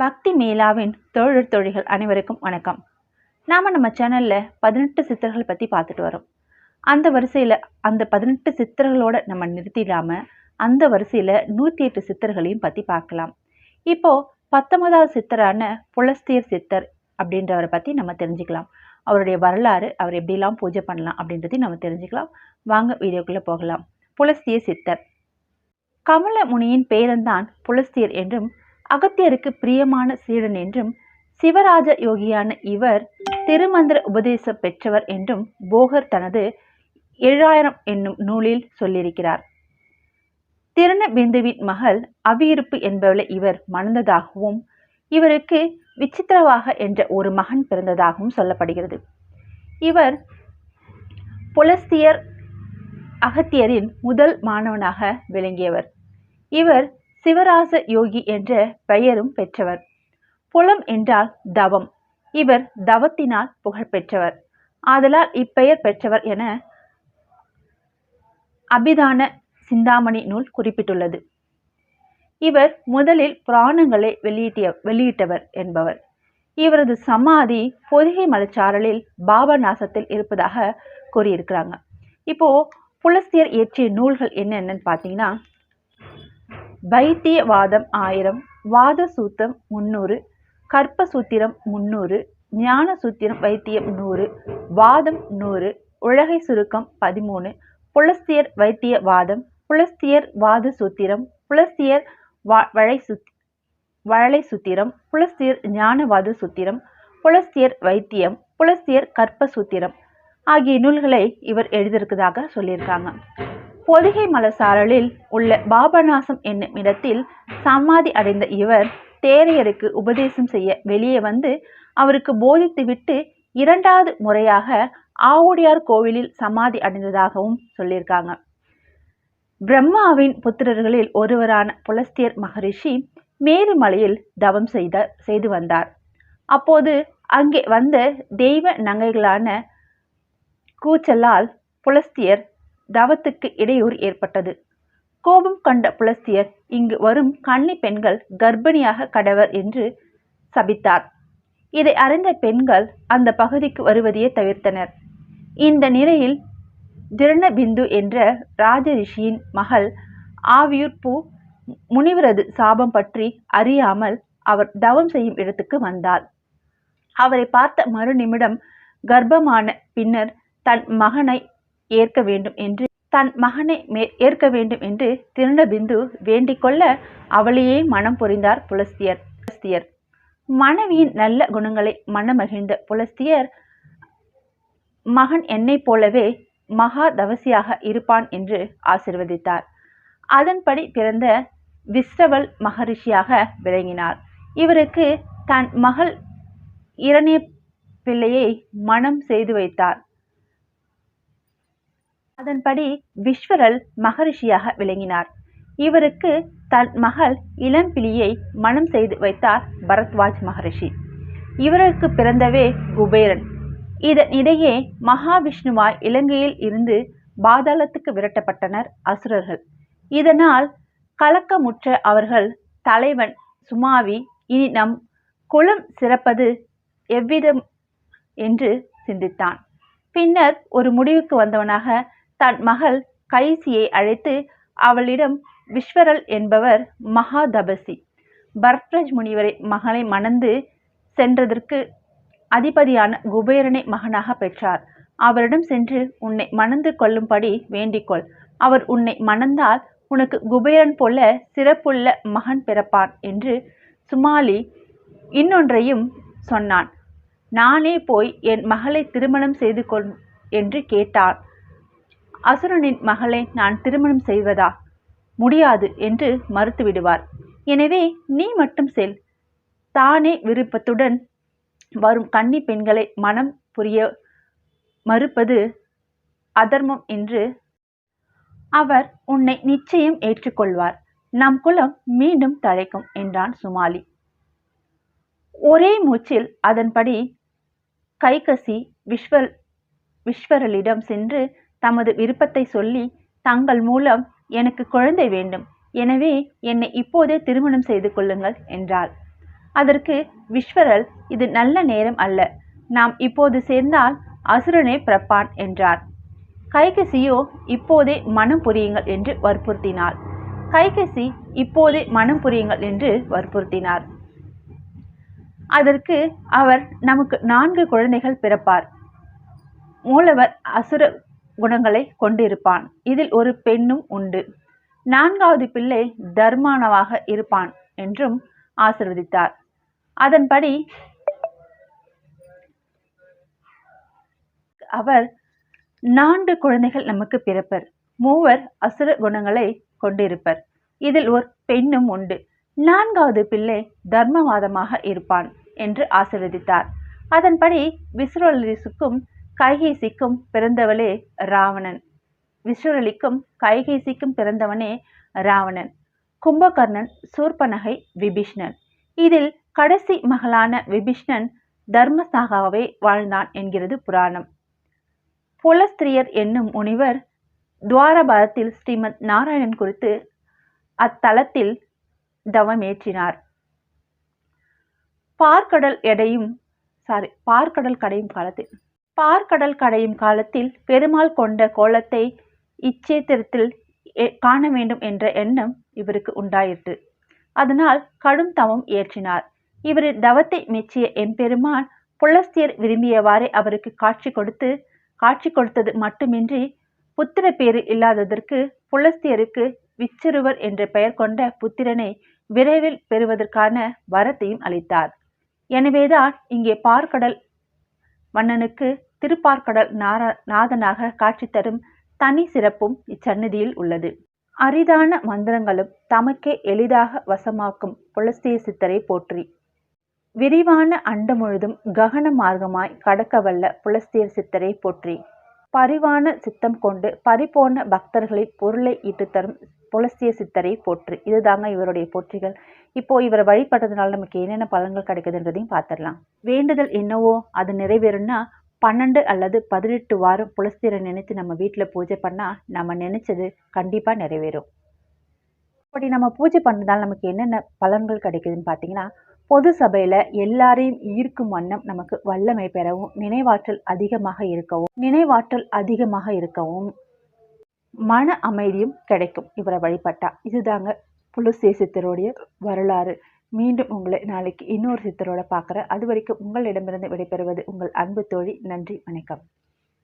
பக்தி மேலாவின் தோழர் தோழிகள் அனைவருக்கும் வணக்கம். நாம் நம்ம சேனலில் பதினெட்டு சித்தர்கள் பற்றி பார்த்துட்டு வரோம். அந்த வரிசையில் அந்த பதினெட்டு சித்தர்களோட நம்ம நிறுத்திடாமல் அந்த வரிசையில் நூற்றி எட்டு சித்தர்களையும் பற்றி பார்க்கலாம். இப்போது பத்தொன்பதாவது சித்தரான புலஸ்தியர் சித்தர் அப்படின்றவரை பற்றி நம்ம தெரிஞ்சுக்கலாம். அவருடைய வரலாறு அவர் எப்படிலாம் பூஜை பண்ணலாம் அப்படின்றதையும் நம்ம தெரிஞ்சுக்கலாம். வாங்க வீடியோக்குள்ளே போகலாம். புலஸ்திய சித்தர். கமல முனியின் பேரன்தான் புலஸ்தியர் என்றும் அகத்தியருக்கு பிரியமான சீடன் என்றும் சிவராஜ யோகியான இவர் திருமந்திர உபதேசம் பெற்றவர் என்றும் போகர் தனது ஏழாயிரம் என்னும் நூலில் சொல்லியிருக்கிறார். திருநபிந்துவின் மகள் அவியிருப்பு என்பவளை இவர் மணந்ததாகவும் இவருக்கு விசித்திரவாக என்ற ஒரு மகன் பிறந்ததாகவும் சொல்லப்படுகிறது. இவர் புலஸ்தியர் அகத்தியரின் முதல் மாணவனாக விளங்கியவர். இவர் சிவராச யோகி என்ற பெயரும் பெற்றவர். புலம் என்றால் தவம். இவர் தவத்தினால் புகழ் பெற்றவர். ஆதலால் இப்பெயர் பெற்றவர் என அபிதான சிந்தாமணி நூல் குறிப்பிட்டுள்ளது. இவர் முதலில் புராணங்களை வெளியிட்டிய வெளியிட்டவர் என்பவர். இவரது சமாதி பொதிகை மலைச்சாரலில் பாபநாசத்தில் இருப்பதாக கூறியிருக்கிறாங்க. இப்போ புலஸ்தியர் இயற்றிய நூல்கள் என்னென்னு பார்த்தீங்கன்னா வைத்தியவாதம் ஆயிரம் வாத சூத்திரம் முந்நூறு கற்ப சூத்திரம் முந்நூறு ஞான சூத்திரம் வைத்தியம் நூறு வாதம் நூறு உலகை சுருக்கம் பதிமூணு புலஸ்தியர் வைத்திய வாதம் புலஸ்தியர் வாத சூத்திரம் புலஸ்தியர் வா வழை சுத் வழலை சூத்திரம் புலஸ்தியர் ஞானவாத சூத்திரம் புலஸ்தியர் வைத்தியம் புலஸ்தியர் கற்ப சூத்திரம் ஆகிய நூல்களை இவர் எழுதியிருக்கதாக சொல்லியிருக்காங்க. பொதிகை மலசாரலில் உள்ள பாபநாசம் என்னும் இடத்தில் சமாதி அடைந்த இவர் தேரையருக்கு உபதேசம் செய்ய வெளியே வந்து அவருக்கு போதித்துவிட்டு இரண்டாவது முறையாக ஆவுடையார் கோவிலில் சமாதி அடைந்ததாகவும் சொல்லியிருக்காங்க. பிரம்மாவின் புத்திரர்களில் ஒருவரான புலஸ்தியர் மகரிஷி மேருமலையில் தவம் செய்த செய்து வந்தார். அப்போது அங்கே வந்த தெய்வ நங்கைகளான கூச்சலால் புலஸ்தியர் தவத்துக்கு இடையூறு ஏற்பட்டது. கோபம் கண்ட புலஸ்தியர் இங்கு வரும் கன்னி பெண்கள் கர்ப்பிணியாக கடவர் என்று சபித்தார். இதை அறிந்த பெண்கள் அந்த பகுதிக்கு வருவதையே தவிர்த்தனர். இந்த நிலையில் திருணபிந்து என்ற ராஜரிஷியின் மகள் ஆவியூர்பூ முனிவரது சாபம் பற்றி அறியாமல் அவர் தவம் செய்யும் இடத்துக்கு வந்தாள். அவரை பார்த்த மறு நிமிடம் கர்ப்பமான பின்னர் தன் மகனை ஏற்க வேண்டும் என்று தன் மகனை மே ஏற்க வேண்டும் என்று திருணபிந்து வேண்டிக் கொள்ள அவளையே மனம் புரிந்தார் புலஸ்தியர். புலஸ்தியர். மனைவியின் நல்ல குணங்களை மனமகிழ்ந்த புலஸ்தியர் மகன் என்னைப் போலவே மகா தவசியாக இருப்பான் என்று ஆசிர்வதித்தார். அதன்படி பிறந்த விஸ்ரவல் மகரிஷியாக விளங்கினார். இவருக்கு தன் மகள் இரணிய பிள்ளையை மனம் செய்து வைத்தார். அதன்படி விஸ்வரல் மகரிஷியாக விளங்கினார். இவருக்கு தன் மகள் இளம்பிலியை மனம் செய்து வைத்தார் பரத்வாஜ் மகரிஷி. இவருக்கு பிறந்தவே குபேரன். இதனிடையே மகாவிஷ்ணுவாய் இலங்கையில் இருந்து பாதாளத்துக்கு விரட்டப்பட்டனர் அசுரர்கள். இதனால் கலக்கமுற்ற அவர்கள் தலைவன் சுமாவி இனி நம் குலம் சிறப்பது எவ்விதம்? என்று சிந்தித்தான். பின்னர் ஒரு முடிவுக்கு வந்தவனாக தன் மகள் கைசியை அழைத்து அவளிடம் விஸ்வரல் என்பவர் மகா தபசி பரத்ரஜ் முனிவரை மகளை மணந்து சென்றதற்கு அதிபதியான குபேரனை மகனாக பெற்றார். அவரிடம் சென்று உன்னை மணந்து கொள்ளும்படி வேண்டிக்கொள். அவர் உன்னை மணந்தால் உனக்கு குபேரன் போல சிறப்புள்ள மகன் பிறப்பான் என்று சுமாலி இன்னொன்றையும் சொன்னான். நானே போய் என் மகளை திருமணம் செய்து கொள் என்று கேட்டான் அசுரனின் மகளை நான் திருமணம் செய்வதா? முடியாது என்று மறுத்துவிடுவார். எனவே நீ மட்டும் செல். தானே விருப்பத்துடன் வரும் கன்னி பெண்களை மனம் புரிய மறுப்பது அதர்மம் என்று அவர் உன்னை நிச்சயம் ஏற்றுக்கொள்வார். நம் குலம் மீண்டும் தழைக்கும் என்றான் சுமாலி. ஒரே மூச்சில் அதன்படி கைகசி விஸ்வர் விஸ்வரலிடம் சென்று தமது விருப்பத்தை சொல்லி தங்கள் மூலம் எனக்கு குழந்தை வேண்டும். எனவே என்னை இப்போதே திருமணம் செய்து கொள்ளுங்கள் என்றாள். அதற்கு விஸ்வரல் இது நல்ல நேரம் அல்ல. நாம் இப்போது சேர்ந்தால் அசுரனே பிறப்பான் என்றார். கைகசியோ இப்போதே மனம் புரியுங்கள் என்று வற்புறுத்தினாள். கைகசி இப்போதே மனம் புரியுங்கள் என்று வற்புறுத்தினார். அதற்கு அவர் நமக்கு நான்கு குழந்தைகள் பிறப்பார். மூலவர் அசுர குணங்களை கொண்டிருப்பான். இதில் ஒரு பெண்ணும் உண்டு. நான்காவது பிள்ளை தர்மானவாக இருப்பான் என்றும் ஆசிர்வதித்தார். அதன்படி அவர் நான்கு குழந்தைகள் நமக்கு பிறப்பர். மூவர் அசுர குணங்களை கொண்டிருப்பர். இதில் ஒரு பெண்ணும் உண்டு. நான்காவது பிள்ளை தர்மவாதமாக இருப்பான் என்று ஆசிர்வதித்தார். அதன்படி விஸ்ரோலிசுக்கும் கைகேசிக்கும் பிறந்தவளே ராவணன். விஸ்வரலிக்கும் கைகேசிக்கும் பிறந்தவனே ராவணன். கும்பகர்ணன் சூர்பனகை விபீஷ்ணன். இதில் கடைசி மகளான விபீஷ்ணன் தர்மசாகாவே வாழ்ந்தான் என்கிறது புராணம். புலஸ்திரியர் என்னும் முனிவர் துவாரபாரத்தில் ஸ்ரீமத் நாராயணன் குறித்து அத்தலத்தில் தவமேற்றினார். பார்க்கடல் எடையும் சாரி பார்க்கடல் கடையும் காலத்தில் பார்க்கடல் கடையும் காலத்தில் பெருமாள் கொண்ட கோலத்தை இச்சேத்திரத்தில் காண வேண்டும் என்ற எண்ணம் இவருக்கு உண்டாயிற்று. அதனால் கடும் தவம் ஏற்றினார் இவரின் தவத்தை மெச்சிய எம்பெருமான் புலஸ்தியர் விரும்பியவாறே அவருக்கு காட்சி கொடுத்து காட்சி கொடுத்தது மட்டுமின்றி புத்திர பேரு இல்லாததற்கு புலஸ்தியருக்கு விச்சிறுவர் என்ற பெயர் கொண்ட புத்திரனை விரைவில் பெறுவதற்கான வரத்தையும் அளித்தார். எனவேதான் இங்கே பார்க்கடல் மன்னனுக்கு திருப்பார்க்கடல் நார நாதனாக காட்சி தரும் தனி சிறப்பும் இச்சன்னதியில் உள்ளது. அரிதான மந்திரங்களும் தமக்கே எளிதாக வசமாக்கும் புலஸ்திய சித்தரை போற்றி. விரிவான அண்டம் முழுதும் ககன மார்க்கமாய் கடக்கவல்ல புலஸ்தியர் சித்தரை போற்றி. பரிவான சித்தம் கொண்டு பறிபோன பக்தர்களின் பொருளை ஈட்டு தரும் புலஸ்திய சித்தரை போற்றி. இதுதாங்க இவருடைய போற்றிகள். இப்போ இவரை வழிபட்டதுனால நமக்கு என்னென்ன பலன்கள் கிடைக்குதுன்றதையும் பார்த்துடலாம். வேண்டுதல் என்னவோ அது நிறைவேறும்னா பன்னெண்டு அல்லது பதினெட்டு வாரம் புலஸ்திரை நினைத்து நம்ம வீட்டில் பூஜை பண்ணால் நம்ம நினைச்சது கண்டிப்பாக நிறைவேறும். அப்படி நம்ம பூஜை பண்ணதால் நமக்கு என்னென்ன பலன்கள் கிடைக்குதுன்னு பார்த்தீங்கன்னா பொது சபையில் எல்லாரையும் ஈர்க்கும் வண்ணம் நமக்கு வல்லமை பெறவும் நினைவாற்றல் அதிகமாக இருக்கவும் நினைவாற்றல் அதிகமாக இருக்கவும் மன அமைதியும் கிடைக்கும். இவரை வழிபட்டா. இதுதாங்க புலசேசித்தருடைய வரலாறு. மீண்டும் உங்களை நாளைக்கு இன்னொரு சித்தரோட பார்க்குறேன். அது வரைக்கும் உங்களிடமிருந்து விடைபெறுவது உங்கள் அன்பு தோழி. நன்றி வணக்கம்.